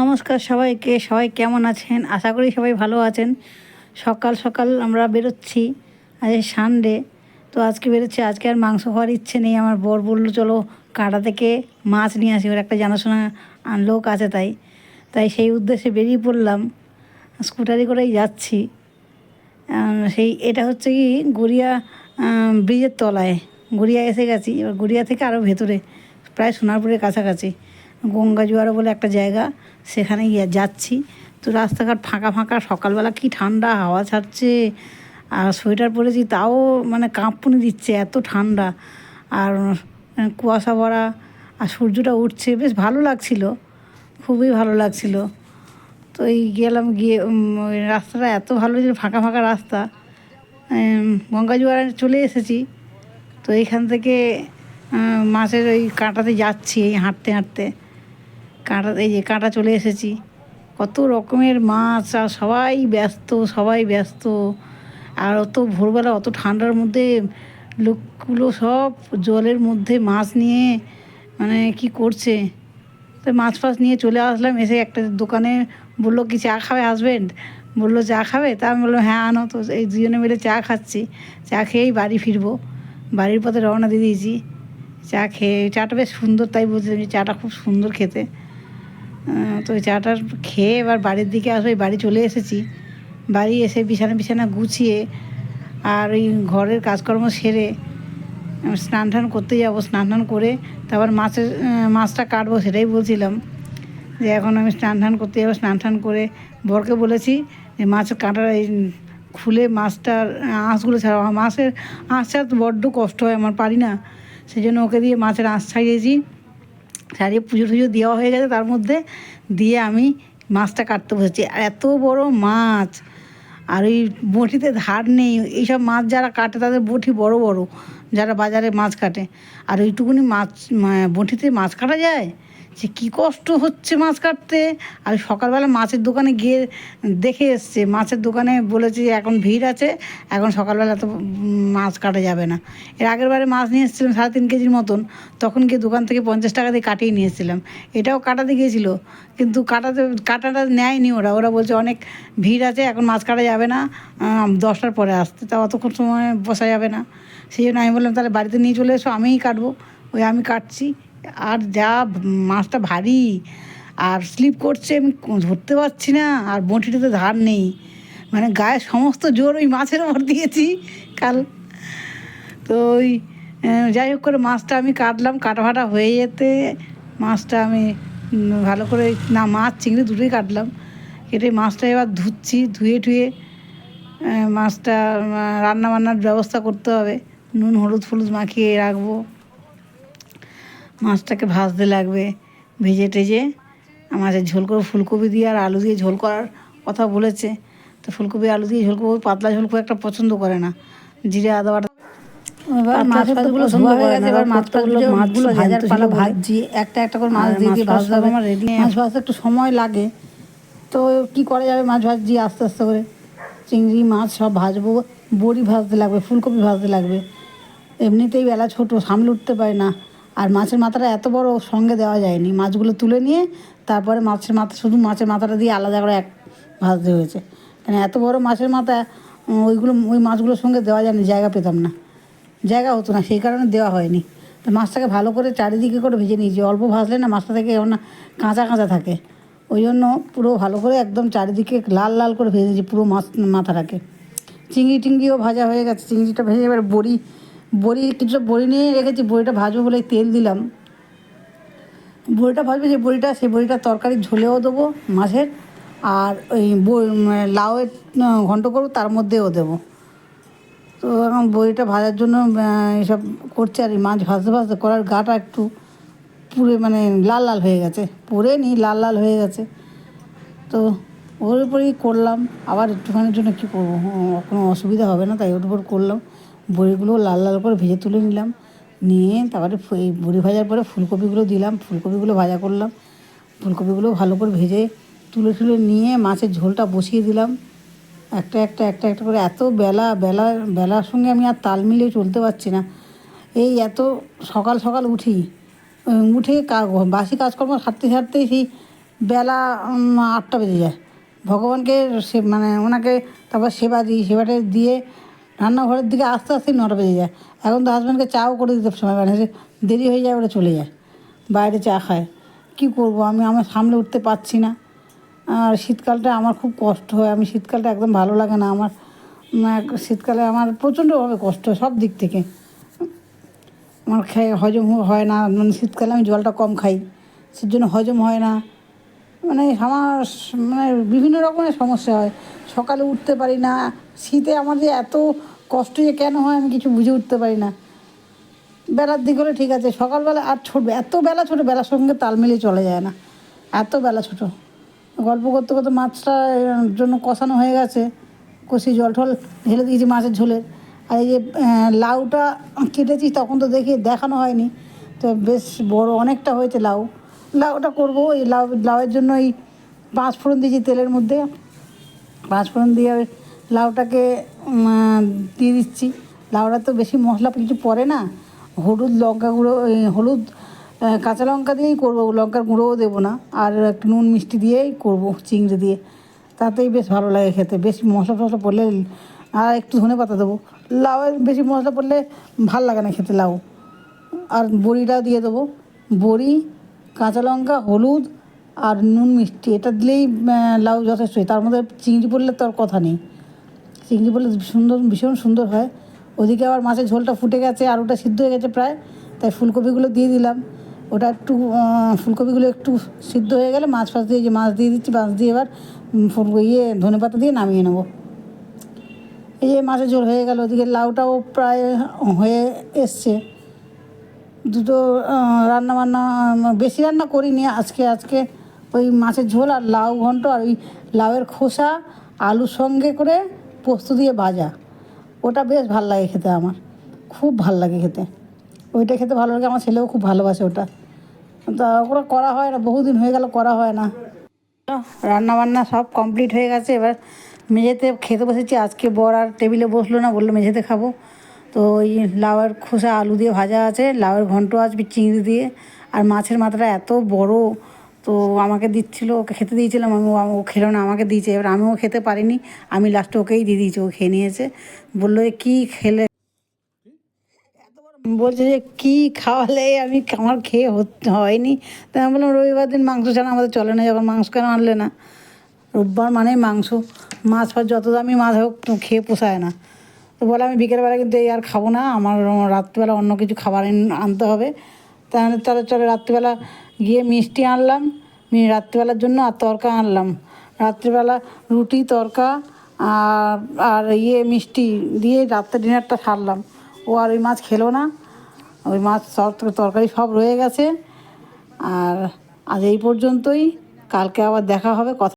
নমস্কার সবাইকে, সবাই কেমন আছেন? আশা করি সবাই ভালো আছেন। সকাল সকাল আমরা বেরোচ্ছি, আজ সানডে তো আজকে বেরোচ্ছি, আজকে আর মাংস খাওয়ার ইচ্ছে নেই। আমার বর বলল, চলো কাঁটা থেকে মাছ নিয়ে আসি। ওর একটা জানাশোনা লোক আছে তাই তাই সেই উদ্দেশ্যে বেরিয়ে পড়লাম। স্কুটারি করেই যাচ্ছি। সেই এটা হচ্ছে কি গড়িয়া ব্রিজের তলায়। গড়িয়া এসে গেছি, এবার গড়িয়া থেকে আরও ভেতরে, প্রায় সোনারপুরের কাছাকাছি। গঙ্গা জোয়ারা বলে একটা জায়গা। সেখানে গিয়ে যাচ্ছি। তো রাস্তাঘাট ফাঁকা ফাঁকা সকালবেলা কি ঠান্ডা হাওয়া ছাড়ছে আর সোয়েটার পরেছি তাও মানে কাঁপুনি দিচ্ছে এত ঠান্ডা। আর কুয়াশা ভরা আর সূর্যটা উঠছে বেশ ভালো লাগছিল খুবই ভালো লাগছিল। তো এই গেলাম গিয়ে ওই রাস্তাটা এত ভালো যে ফাঁকা ফাঁকা রাস্তা। উম, গঙ্গা জোয়ারে চলে এসেছি। তো এইখান থেকে মাছের ওই কাঁটাতে যাচ্ছি এই হাঁটতে হাঁটতে। কাঁটা, এই যে কাঁটা চলে এসেছি। কত রকমের মাছ, আর সবাই ব্যস্ত সবাই ব্যস্ত। আর অত ভোরবেলা অত ঠান্ডার মধ্যে লোকগুলো সব জলের মধ্যে মাছ নিয়ে মানে কি করছে? তো মাছ ফাছ নিয়ে চলে আসলাম, এসে একটা দোকানে বলল, কি চা খাবে হাজবেন্ড বলল, চা খাবে? তা আমি বললাম হ্যাঁ আনো। তো এই দুজনে মিলে চা খাচ্ছি। চা খেয়েই বাড়ি ফিরবো। বাড়ির পথে রওনা দিয়ে দিয়েছি। চা খেয়ে চাটা বেশ সুন্দর, তাই বুঝলাম যে চাটা খুব সুন্দর খেতে। তো ওই চাটা খেয়ে এবার বাড়ির দিকে আসব বাড়ি চলে এসেছি। বাড়ি এসে বিছানা বিছানা গুছিয়ে আর ওই ঘরের কাজকর্ম সেরে স্নান টান করতে যাব, স্নান টান করে তারপর মাছের মাছটা কাটবো সেটাই বলছিলাম যে এখন আমি স্নান টান করতে যাব, স্নান টান করে বরকে বলেছি যে মাছ কাটার এই খুলে মাছটার আঁশগুলো ছাড়া মাছের আঁশ ছাড়া তো বড্ড কষ্ট হয়, আমার পারি না। সেই জন্য ওকে দিয়ে মাছের আঁশ ছাড়িয়েছি। ছাড়িয়ে পুজো টুজো দেওয়া হয়ে গেছে, তার মধ্যে দিয়ে আমি মাছটা কাটতে বসেছি। আর এত বড় মাছ, আর ওই বঁটিতে ধার নেই, এইসব মাছ যারা কাটে তাদের বঁটি বড় বড়, যারা বাজারে মাছ কাটে। আর ওইটুকুনি মাছ বঁটিতে মাছ কাটা যায়? যে কী কষ্ট হচ্ছে মাছ কাটতে। আর সকালবেলা মাছের দোকানে গিয়ে দেখে এসছে, মাছের দোকানে বলেছে এখন ভিড় আছে, এখন সকালবেলা তো মাছ কাটা যাবে না। এর আগের বারে মাছ নিয়ে এসেছিলাম সাড়ে তিন কেজির মতন, তখন গিয়ে দোকান থেকে পঞ্চাশ টাকা দিয়ে কাটিয়ে নিয়ে এসেছিলাম। এটাও কাটাতে গিয়েছিল, কিন্তু কাটাতে, কাটাটা নেয়নি ওরা। ওরা বলছে অনেক ভিড় আছে, এখন মাছ কাটা যাবে না দশটার পরে আসতে। তা অতক্ষণ সময় বসা যাবে না। সেই জন্য আমি বললাম, তাহলে বাড়িতে নিয়ে চলে এসো, আমিই কাটবো। ওই আমি কাটছি। আর যা মাছটা ভারী আর স্লিপ করছে আমি ধরতে পারছি না, আর বঁটিটাতে ধার নেই। মানে গায়ে সমস্ত জোর ওই মাছের ওপর দিয়েছি কাল। তো ওই যাই হোক করে মাছটা আমি কাটলাম কাটা ফাটা হয়ে যেতে মাছটা আমি ভালো করে, না, মাছ, চিংড়ি দুটোই কাটলাম। কেটে মাছটা এবার ধুচ্ছি, ধুয়ে টুয়ে মাছটা রান্না বান্নার ব্যবস্থা করতে হবে। নুন, হলুদ, ফলুদ মাখিয়ে রাখব। মাছটাকে ভাজতে লাগবে ভেজে টেজে। মাছের ঝোল করে ফুলকপি দিয়ে আর আলু দিয়ে ঝোল করার কথা বলেছে। তো ফুলকপি আলু দিয়ে ঝোল করব পাতলা ঝোল খুব একটা পছন্দ করে না। জিরে আদা বাটা এবার মাছ ফাছগুলো পছন্দ হয়ে গেছে এবার মাছ ফাছগুলো মাছগুলো ভাজার পালা ভাজছি একটা একটা করে মাছ দিয়ে দিয়ে ভাজতে হবে। আমার রেডি মাছ ভাজতে একটু সময় লাগে। তো কি করা যাবে মাছ আস্তে আস্তে করে। চিংড়ি মাছ সব ভাজবো। বড়ি ভাজতে লাগবে ফুলকপি ভাজতে লাগবে। এমনিতেই বেলা ছোট সামলে উঠতে পারে না। আর মাছের মাথাটা এত বড় সঙ্গে দেওয়া যায়নি। মাছগুলো তুলে নিয়ে তারপরে মাছের মাথা, শুধু মাছের মাথাটা দিয়ে আলাদা করে এক ভাজতে হয়েছে। কেন এত বড় মাছের মাথা ওইগুলো, ওই মাছগুলোর সঙ্গে দেওয়া যায়নি, জায়গা পেতাম না। জায়গা হতো না, সেই কারণে দেওয়া হয়নি। তো মাছটাকে ভালো করে চারিদিকে করে ভেজে নিয়েছি। অল্প ভাজলে না মাছটা থেকে না কাঁচা কাঁচা থাকে। ওই জন্য পুরো ভালো করে একদম চারিদিকে লাল লাল করে ভেজেছি পুরো মাছ মাথাটাকে। চিংড়ি টিংড়িও ভাজা হয়ে গেছে। চিংড়িটা ভেজে এবার বড়ি বড়ি, কিছুটা বড়ি নিয়ে রেখেছি, বড়িটা ভাজবো বলে তেল দিলাম। বড়িটা ভাজবে যে বড়িটা, সেই বড়িটা তরকারি ঝোলেও দেবো মাছের, আর ওই মানে লাউয়ের ঘন্ট করব, তার মধ্যেও দেবো। তো এখন বড়িটা ভাজার জন্য এসব করছে, আর মাছ ভাজতে ভাজতে করার গাটা একটু পুড়ে মানে লাল লাল হয়ে গেছে। পুড়ে নি, লাল লাল হয়ে গেছে। তো ওর উপরেই করলাম, আবার একটুখানির জন্য কী করব? কোনো অসুবিধা হবে না, তাই ওর উপর করলাম। বড়িগুলো লাল লাল করে ভেজে তুলে নিলাম। নিয়ে তারপরে এই বড়ি ভাজার পরে ফুলকপিগুলো দিলাম, ফুলকপিগুলো ভাজা করলাম। ফুলকপিগুলো ভালো করে ভেজে তুলে তুলে নিয়ে মাছের ঝোলটা বসিয়ে দিলাম। একটা একটা একটা একটা করে এত বেলা বেলা, বেলার সঙ্গে আমি আর তাল মিলিয়ে চলতে পারছি না। এই এত সকাল সকাল উঠি উঠে বাসি কাজকর্ম সারতে সারতেই সেই বেলা আটটা বেজে যায়। ভগবানকে সে মানে ওনাকে তারপর সেবা দিই, সেবাটা দিয়ে রান্নাঘরের দিকে আস্তে আস্তে নটা বেজে যায়। এখন তো হাজব্যান্ডকে চাও করে দিতে সময় মানে দেরি হয়ে যায় ওরা চলে যায়। বাইরে চা খায়। কী করব? আমি আমার সামলে উঠতে পারছি না। আর শীতকালটা আমার খুব কষ্ট হয়। আমি শীতকালটা একদম ভালো লাগে না আমার। শীতকালে আমার প্রচণ্ডভাবে কষ্ট সব দিক থেকে। আমার খেয়ে হজম হয় না। মানে শীতকালে আমি জলটা কম খাই। সেই জন্য হজম হয় না। মানে আমার মানে বিভিন্ন রকমের সমস্যা হয়। সকালে উঠতে পারি না। শীতে আমার যে এত কষ্ট যে কেন হয় আমি কিছু বুঝে উঠতে পারি না। বেলার দিক হলে ঠিক আছে, সকালবেলা আর ছোট এত বেলা ছোটো, বেলার সঙ্গে তাল মিলিয়ে চলে যায় না। এত বেলা ছোটো। গল্প করতে করতে মাছটা জন্য কষানো হয়ে গেছে। কষি জল টল ঢেলে দিয়েছি মাছের ঝোলের আর এই যে লাউটা কেটেছি, তখন তো দেখি দেখানো হয়নি। তো বেশ বড় অনেকটা হয়েছে লাউ। লাউটা করব, এই লাউ লাউয়ের জন্য এই পাঁচ ফোড়ন দিয়েছি তেলের মধ্যে। পাঁচ ফোড়ন দিয়ে লাউটাকে দিয়ে দিচ্ছি। লাউটা তো বেশি মশলা কিছু পড়ে না। হলুদ লঙ্কা গুঁড়ো হলুদ কাঁচা লঙ্কা দিয়েই করব। লঙ্কার গুঁড়োও দেবো না। আর একটু নুন মিষ্টি দিয়েই করব, চিংড়ি দিয়ে। তাতেই বেশ ভালো লাগে খেতে। বেশি মশলা টশলা পড়লে আর একটু ধনে পাতা দেবো। লাউয়ের বেশি মশলা পড়লে ভালো লাগে না খেতে লাউ। আর বড়িটাও দিয়ে দেবো। বড়ি, কাঁচা লঙ্কা, হলুদ আর নুন মিষ্টি। এটা দিলেই লাউ যথেষ্টই তার মধ্যে চিংড়ি পড়লে তো আর কথা নেই। চিংড়ি পড়লে সুন্দর, ভীষণ সুন্দর হয়। ওদিকে আবার মাছের ঝোলটা ফুটে গেছে, আর ওটা সিদ্ধ হয়ে গেছে প্রায়। তাই ফুলকপিগুলো দিয়ে দিলাম। ওটা একটু ফুলকপিগুলো একটু সিদ্ধ হয়ে গেলে মাছ ফাছ দিয়ে যে মাছ দিয়ে দিচ্ছি, মাছ দিয়ে এবার ফুল ইয়ে ধনে পাতা দিয়ে নামিয়ে নেব। এই যে মাছের ঝোল হয়ে গেল, ওদিকে লাউটাও প্রায় হয়ে এসছে। দুটো রান্না বান্না বেশি রান্না করিনি আজকে আজকে ওই মাছের ঝোল আর লাউ ঘন্ট আর ওই লাউয়ের খোসা, আলুর সঙ্গে করে পোস্ত দিয়ে ভাজা। ওটা বেশ ভালো লাগে খেতে আমার। খুব ভালো লাগে খেতে। ওইটা খেতে ভালো লাগে, আমার ছেলেও খুব ভালোবাসে ওটা। তা ওটা করা হয় না, বহুদিন হয়ে গেল করা হয় না। রান্না বান্না সব কমপ্লিট হয়ে গেছে। এবার মেঝেতে খেতে বসেছি। আজকে বর আর টেবিলে বসল না, বলল মেঝেতে খাব। তো ওই লাউয়ের খোসা, আলু দিয়ে ভাজা আছে, লাউয়ের ঘন্ট আসবে চিংড়ি দিয়ে। আর মাছের মাথাটা এত বড় তো আমাকে দিচ্ছিল, ওকে খেতে দিয়েছিলাম, আমি ও খেলো না, আমাকে দিয়েছে। এবার আমিও খেতে পারিনি, আমি লাস্টে ওকেই দিয়ে দিয়েছি, ও খেয়ে নিয়েছে। বলল যে কী খেলে? বলছে যে, কী খাওয়ালে? আমি আমার খেয়ে হয়নি। তাই আমি বললাম, রবিবার দিন মাংস ছাড়া আমাদের চলে না, যখন মাংস কেন আনলে না? রোববার মানে মাংস, মাছ ফাছ যত দামি মাছ হোক খেয়ে পোষায় না। তো বলে, আমি বিকেলবেলা কিন্তু এই আর খাব না, আমার রাত্রিবেলা অন্য কিছু খাবার আনতে হবে। তাহলে তাহলে চলে, রাত্রিবেলা গিয়ে মিষ্টি আনলাম রাত্রিবেলার জন্য আর তরকা আনলাম। রাত্রিবেলা রুটি, তরকা আর আর ইয়ে মিষ্টি দিয়ে রাত্রে ডিনারটা সারলাম। ও আর ওই মাছ খেলো না। ওই মাছ তরকারি সব রয়ে গেছে। আর, আজ এই পর্যন্তই। কালকে আবার দেখা হবে, কথা